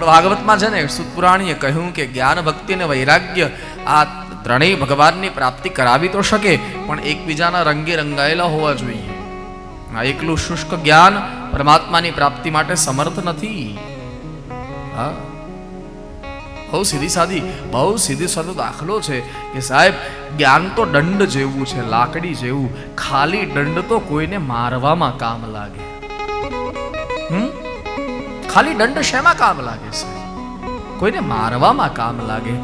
આપણે ભાગવતમાં છે ને સુતપુરાણીએ કહ્યું કે જ્ઞાન ભક્તિ અને વૈરાગ્ય આ ત્રણેય ભગવાનની પ્રાપ્તિ કરાવી તો શકે પણ એકબીજાના રંગે રંગાયેલા હોવા જોઈએ આ એકલું શુષ્ક જ્ઞાન પરમાત્માની પ્રાપ્તિ માટે સમર્થ નથી હા બહુ સીધી સાદી બહુ સીધી સાદો દાખલો છે કે સાહેબ જ્ઞાન તો દંડ જેવું છે લાકડી જેવું ખાલી દંડ તો કોઈને મારવામાં કામ લાગે હમ ખાલી દંડ શેમા કામ લાગે સ કોઈને મારવામાં કામ લાગે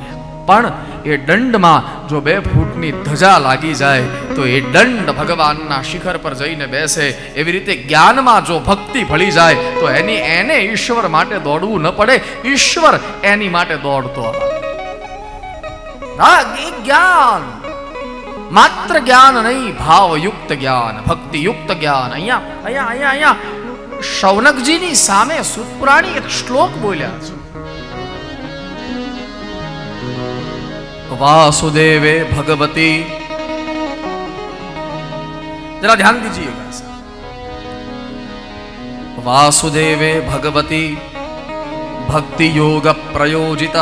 પણ એ દંડ માં જો બે ફૂટ ની ધજા લાગી જાય તો એ દંડ ભગવાન ના શિખર પર જઈને બેસે એવી રીતે જ્ઞાન માં જો ભક્તિ ભળી જાય તો એની એને ઈશ્વર માટે દોડવું ન પડે ઈશ્વર એની માટે દોડતો રાગી જ્ઞાન માત્ર જ્ઞાન નહીં ભાવયુક્ત જ્ઞાન ભક્તિયુક્ત જ્ઞાન અયા અયા અયા शौनक जी ने सामे सुतपुराणी एक श्लोक बोलिया वासुदेवे भगवती जरा ध्यान दीजिएगा वासुदेवे भगवती भक्ति योग प्रयोजित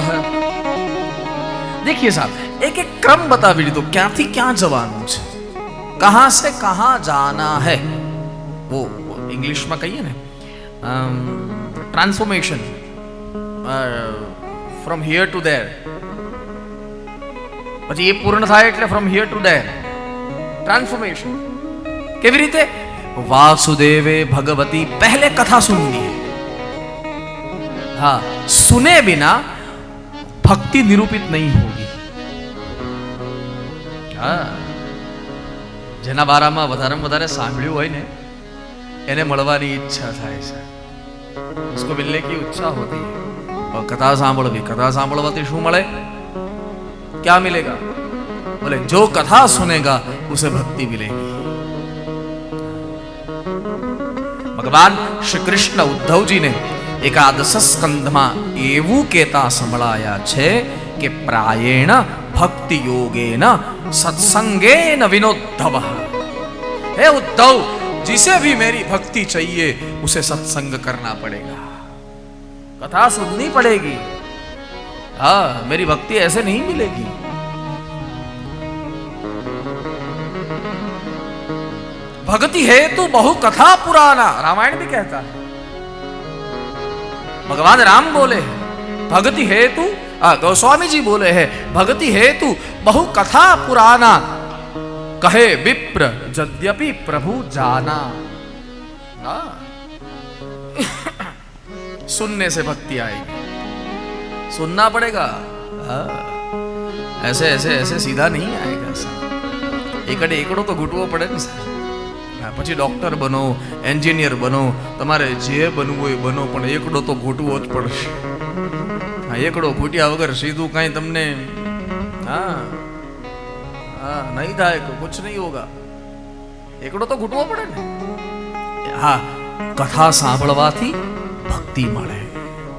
देखिए साहब एक एक क्रम बता भी तो क्या थी क्या जवान कहां से कहां जाना है वो ઇંગ્લિશમાં કહીએ ને transformation from here to there પછી એ પૂર્ણ થાય એટલે from here to there transformation કેવી રીતે વાસુદેવે ભગવતી પહેલે કથા સુનની હા સુને बिना भक्ति निरूपित नहीं होगी હા જેના બારામાં વધારેમાં વધારે સાંભળ્યું હોય ને इने मळवानी इच्छा થાય છે उसको मिलने की उत्शा होती और कथा સાંભળ કે कथा સાંભળવાથી શું મળે કેા મિલેગા બોલે જો કથા સુનેગા તેને ભક્તિ મિલેગી ભગવાન શ્રી કૃષ્ણ ઉદ્ધવજીને એક આદશ સ્કંધમાં એવું કેતા સંભળાયા છે કે પ્રાયણ ભક્તિ યોગેન સત્સંગેન વિનોદ્ધવહ હે ઉદ્ધવ जिसे भी मेरी भक्ति चाहिए उसे सत्संग करना पड़ेगा कथा सुननी पड़ेगी हा मेरी भक्ति ऐसे नहीं मिलेगी भक्ति है तो बहु कथा पुराना रामायण भी कहता है भगवान राम बोले भक्ति हेतु हाँ, गोस्वामी जी बोले है भक्ति हेतु बहु कथा पुराना કહે વિપ્ર જદ્યપિ પ્રભુ જાના હા सुनने से भक्ति आएगी सुनना એસે એસે એસે સીધા નહીં नहीं आएगा એકડે એકડો તો ઘૂંટવો પડે ને સર પછી ડોક્ટર બનો એન્જિનિયર બનો તમારે જે બનવું એ બનો પણ એકડો તો ઘૂંટવો જ પડશે હા એકડો ઘૂંટ્યા વગર સીધું કાંઈ તમને હા હા નહીં થાય કુછ નહીં હોગા એકડો તો ઘૂંટવો પડે ને હા કથા સાંભળવાથી ભક્તિ મળે